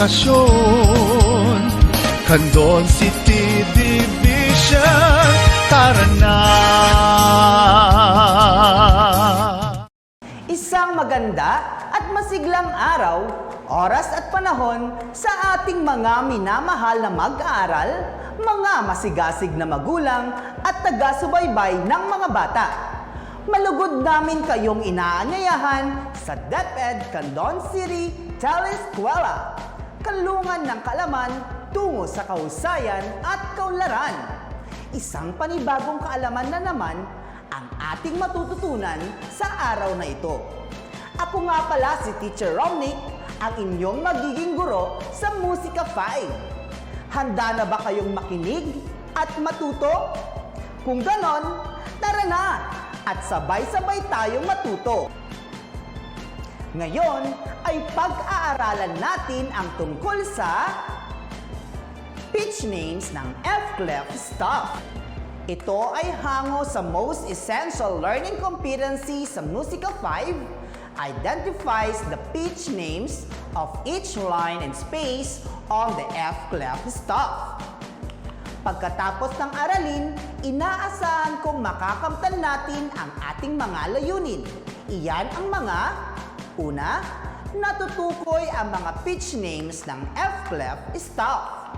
edukasyon. Candon City Division, tara na! Isang maganda at masiglang araw, oras at panahon sa ating mga minamahal na mag-aaral, mga masigasig na magulang at taga-subaybay ng mga bata. Malugod namin kayong inaanyayahan sa DepEd Candon City Telescuela, kalungan ng kalaman tungo sa kahusayan at kaunlaran. Isang panibagong kaalaman na naman ang ating matututunan sa araw na ito. Ako nga pala si Teacher Romnick, ang inyong magiging guro sa Musika 5. Handa na ba kayong makinig at matuto? Kung ganon, tara na at sabay-sabay tayong matuto. Ngayon ay pag-aaralan natin ang tungkol sa pitch names ng F-clef staff. Ito ay hango sa most essential learning competency sa Musica 5, identifies the pitch names of each line and space on the F-clef staff. Pagkatapos ng aralin, inaasahan kong makakamtan natin ang ating mga layunin. Iyan ang mga Una, natutukoy ang mga pitch names ng F-clef staff.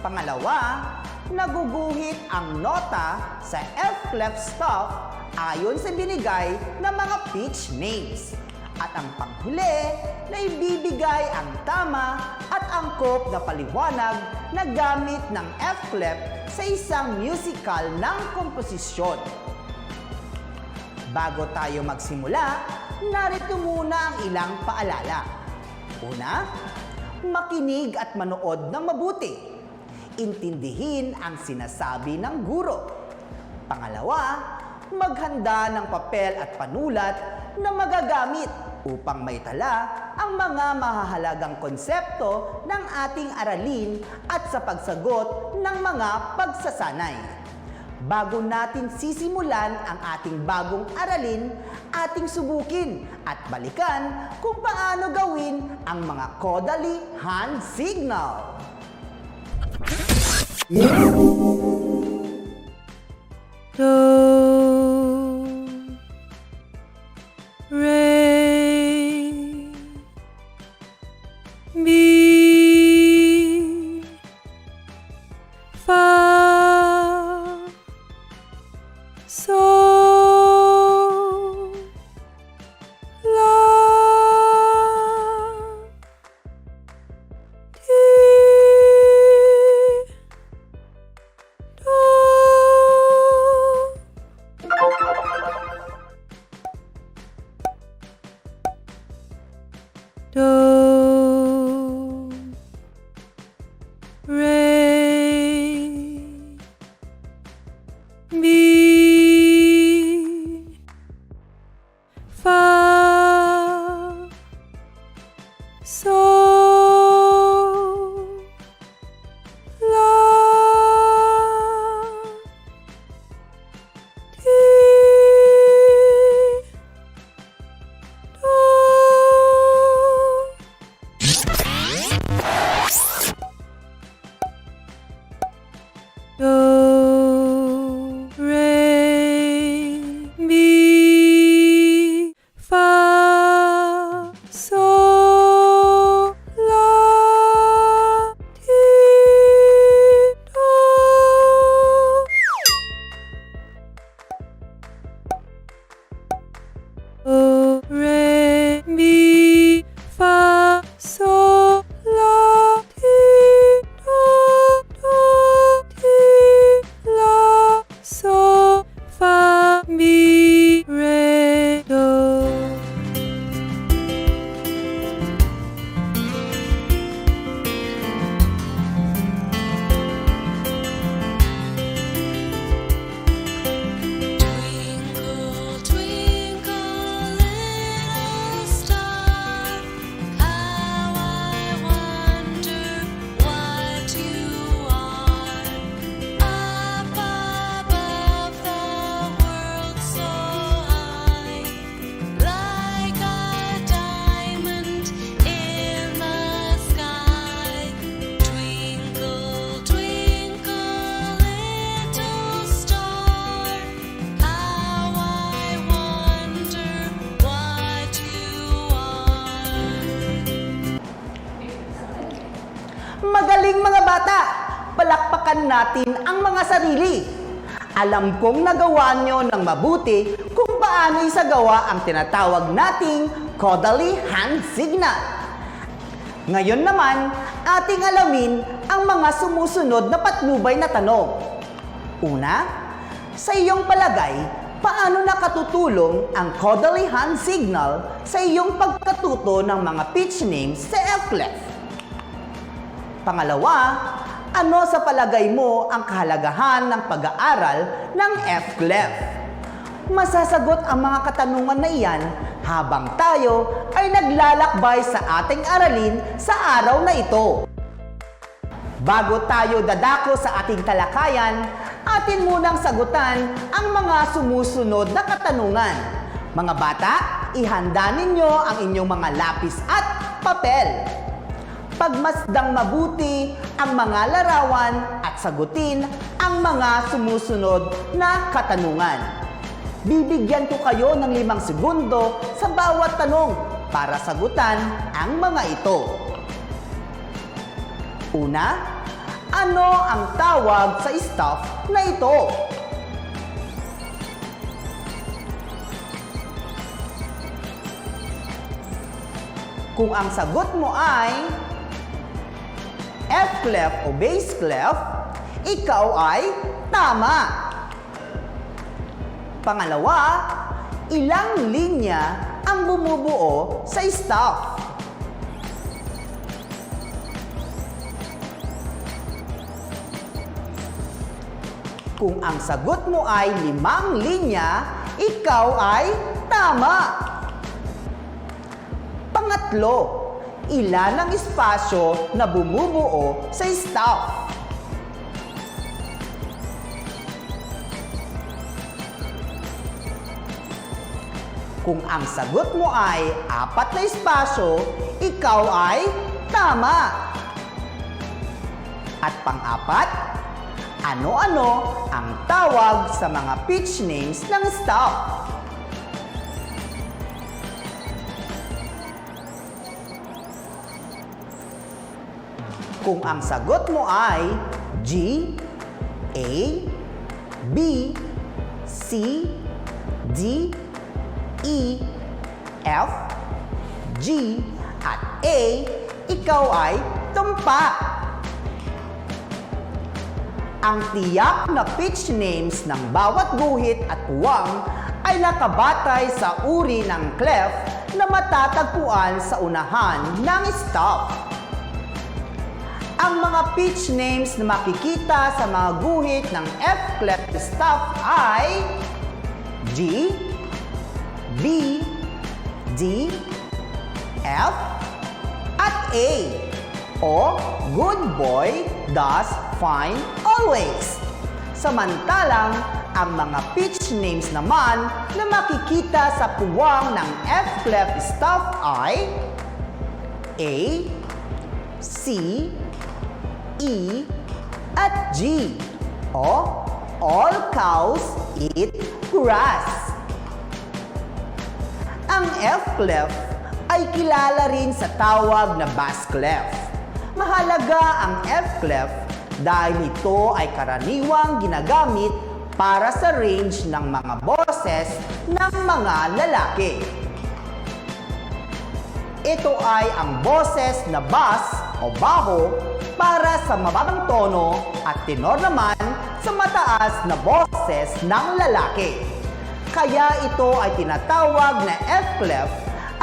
Pangalawa, naguguhit ang nota sa F-clef staff ayon sa binigay ng mga pitch names. At ang panghuli na ibibigay ang tama at angkop na paliwanag na gamit ng F-clef sa isang musical ng komposisyon. Bago tayo magsimula, narito muna ang ilang paalala. Una, makinig at manood ng mabuti. Intindihin ang sinasabi ng guro. Pangalawa, maghanda ng papel at panulat na magagamit upang maitala ang mga mahahalagang konsepto ng ating aralin at sa pagsagot ng mga pagsasanay. Bago natin sisimulan ang ating bagong aralin, ating subukin at balikan kung paano gawin ang mga Kodali hand signal. Do, bata, palakpakan natin ang mga sarili. Alam kong nagawa nyo ng mabuti kung paano isagawa ang tinatawag nating Caudalie hand signal. Ngayon naman, ating alamin ang mga sumusunod na patnubay na tanong. Una, sa iyong palagay, paano nakatutulong ang Caudalie hand signal sa iyong pagkatuto ng mga pitch names sa F-clef? Pangalawa, ano sa palagay mo ang kahalagahan ng pag-aaral ng F-clef? Masasagot ang mga katanungan na iyan habang tayo ay naglalakbay sa ating aralin sa araw na ito. Bago tayo dadako sa ating talakayan, atin munang sagutan ang mga sumusunod na katanungan. Mga bata, ihanda ninyo ang inyong mga lapis at papel. Pagmasdang mabuti ang mga larawan at sagutin ang mga sumusunod na katanungan. Bibigyan ko kayo ng limang segundo sa bawat tanong para sagutan ang mga ito. Una, ano ang tawag sa stuff na ito? Kung ang sagot mo ay F clef o bass clef, ikaw ay tama. Pangalawa, ilang linya ang bumubuo sa staff? Kung ang sagot mo ay limang linya, ikaw ay tama. Pangatlo, ilan ang espasyo na bumubuo sa staff? Kung ang sagot mo ay apat na espasyo, ikaw ay tama. At pang-apat, ano-ano ang tawag sa mga pitch names ng staff? Kung ang sagot mo ay G, A, B, C, D, E, F, G, at A, ikaw ay tumpa. Ang tiyak na pitch names ng bawat guhit at puwang ay nakabatay sa uri ng clef na matatagpuan sa unahan ng stop. Ang mga pitch names na makikita sa mga guhit ng F clef stop ay G, B, D, F, at A. O good boy does fine always. Samantalang ang mga pitch names naman na makikita sa puwang ng F clef stop ay A, C, E, at G. O all cows eat grass. Ang F clef ay kilala rin sa tawag na bass clef. Mahalaga ang F clef dahil ito ay karaniwang ginagamit para sa range ng mga boses ng mga lalaki. Ito ay ang boses na bass o baho para sa mababang tono at tenor naman sa mataas na boses ng lalaki. Kaya ito ay tinatawag na F clef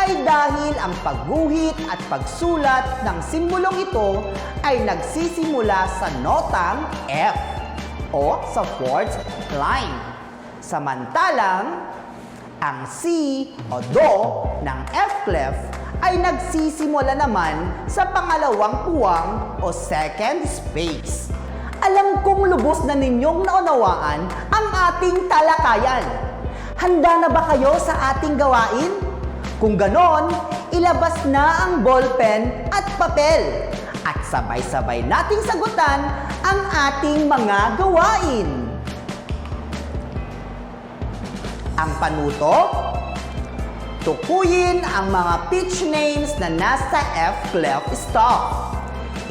ay dahil ang pagguhit at pagsulat ng simbolong ito ay nagsisimula sa notang F o sa fourth line. Samantalang, ang C o Do ng F clef ay nagsisimula naman sa pangalawang puwang o second space. Alam kong lubos na ninyong naunawaan ang ating talakayan. Handa na ba kayo sa ating gawain? Kung ganon, ilabas na ang ballpen at papel at sabay-sabay nating sagutan ang ating mga gawain. Ang panuto, tukuyin ang mga pitch names na nasa F clef stop.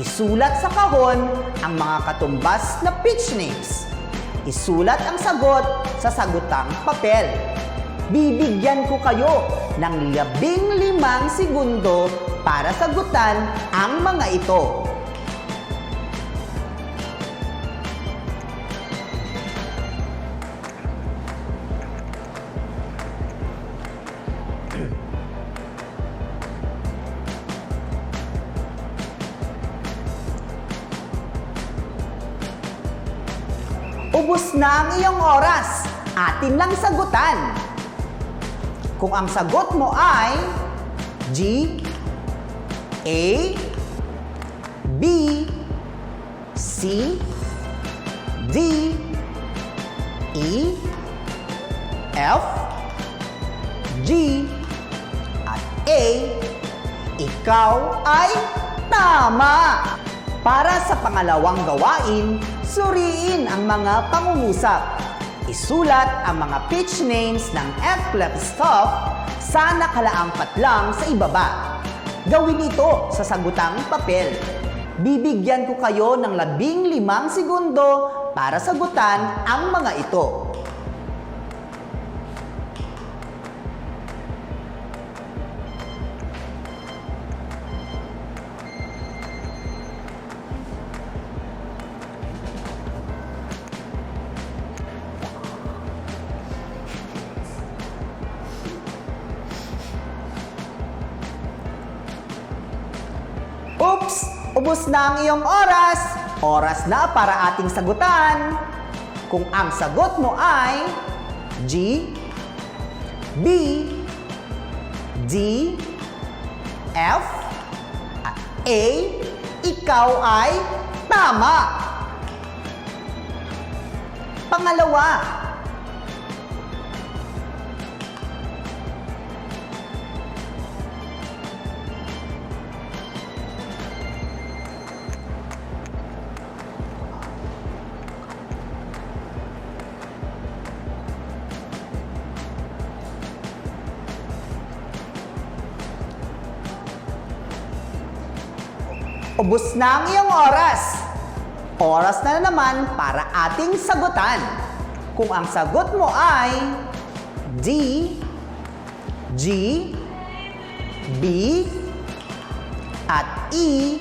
Isulat sa kahon ang mga katumbas na pitch names. Isulat ang sagot sa sagutang papel. Bibigyan ko kayo ng labing limang segundo para sagutan ang mga ito. Ubus na ang iyong oras. Atin lang sagutan. Kung ang sagot mo ay G, A, B, C, D, E, F, G, at A, ikaw ay tama! Para sa pangalawang gawain, suriin ang mga pangungusap. Isulat ang mga pitch names ng F-Clef Stuff sa nakalaang patlang sa ibaba. Gawin ito sa sagutang papel. Bibigyan ko kayo ng labing limang segundo para sagutan ang mga ito. Ubus na ang iyong oras! Oras na para ating sagutan. Kung ang sagot mo ay G, B, D, F, A, ikaw ay tama! Pangalawa, Ubus na ang iyong oras. Oras na naman para ating sagutan. Kung ang sagot mo ay D, G, B, at E,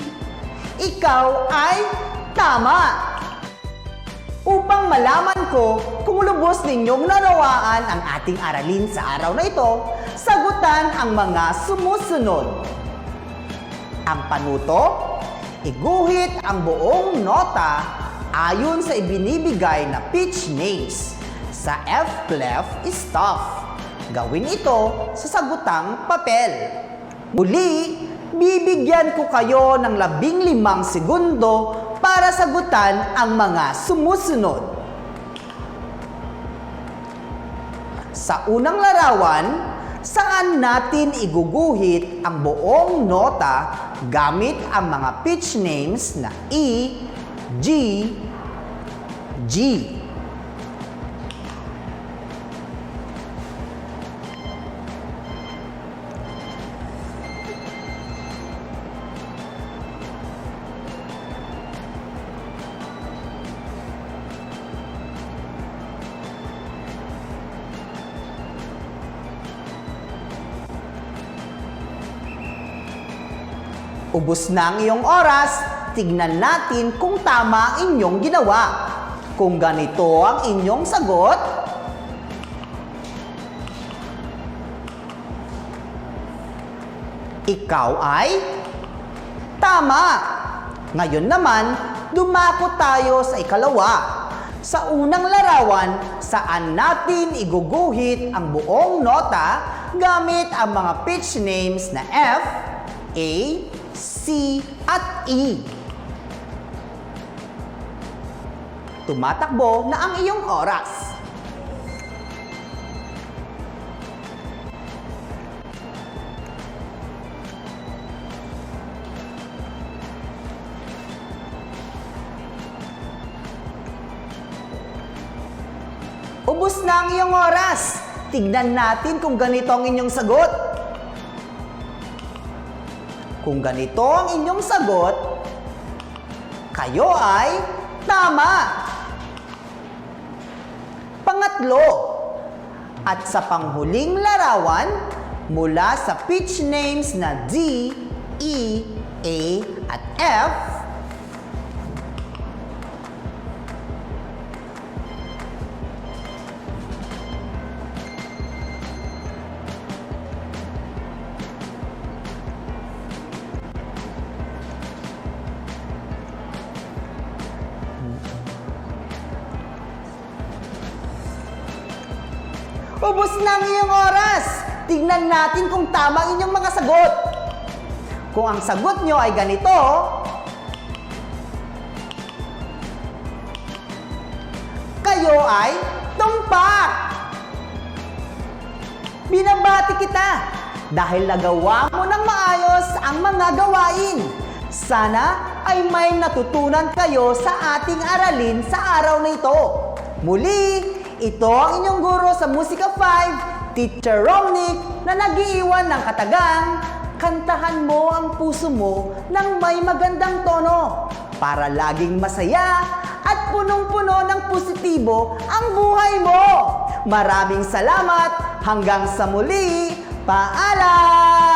ikaw ay tama. Upang malaman ko kung lubos ninyong nanawaan ang ating aralin sa araw na ito, sagutan ang mga sumusunod. Ang panuto, iguhit ang buong nota ayon sa ibinibigay na pitch names sa F-clef stuff. Gawin ito sa sagutang papel. Muli, bibigyan ko kayo ng labing limang segundo para sagutan ang mga sumusunod. Sa unang larawan, saan natin iguguhit ang buong nota gamit ang mga pitch names na E, G, G. Ubus na ang iyong oras, tignan natin kung tama ang inyong ginawa. Kung ganito ang inyong sagot, ikaw ay tama. Ngayon naman, dumako tayo sa ikalawa. Sa unang larawan, saan natin iguguhit ang buong nota gamit ang mga pitch names na F, A, C, at E. Tumatakbo na ang iyong oras. Ubus na ang iyong oras. Tignan natin kung ganito ang inyong sagot. Kung ganito ang inyong sagot, Kayo ay tama! Pangatlo, at sa panghuling larawan, mula sa pitch names na D, E, A, at F, Tignan natin kung tama ang inyong mga sagot. Kung ang sagot nyo ay ganito, kayo ay tumpak! Binabati kita dahil nagawa mo ng maayos ang mga gawain. Sana ay may natutunan kayo sa ating aralin sa araw na ito. Muli, ito ang inyong guro sa Musika 5, Teacher Romnick, na nagiiwan ng katagang, kantahan mo ang puso mo ng may magandang tono para laging masaya at punong-puno ng positibo ang buhay mo. Maraming salamat. Hanggang sa muli. Paalam!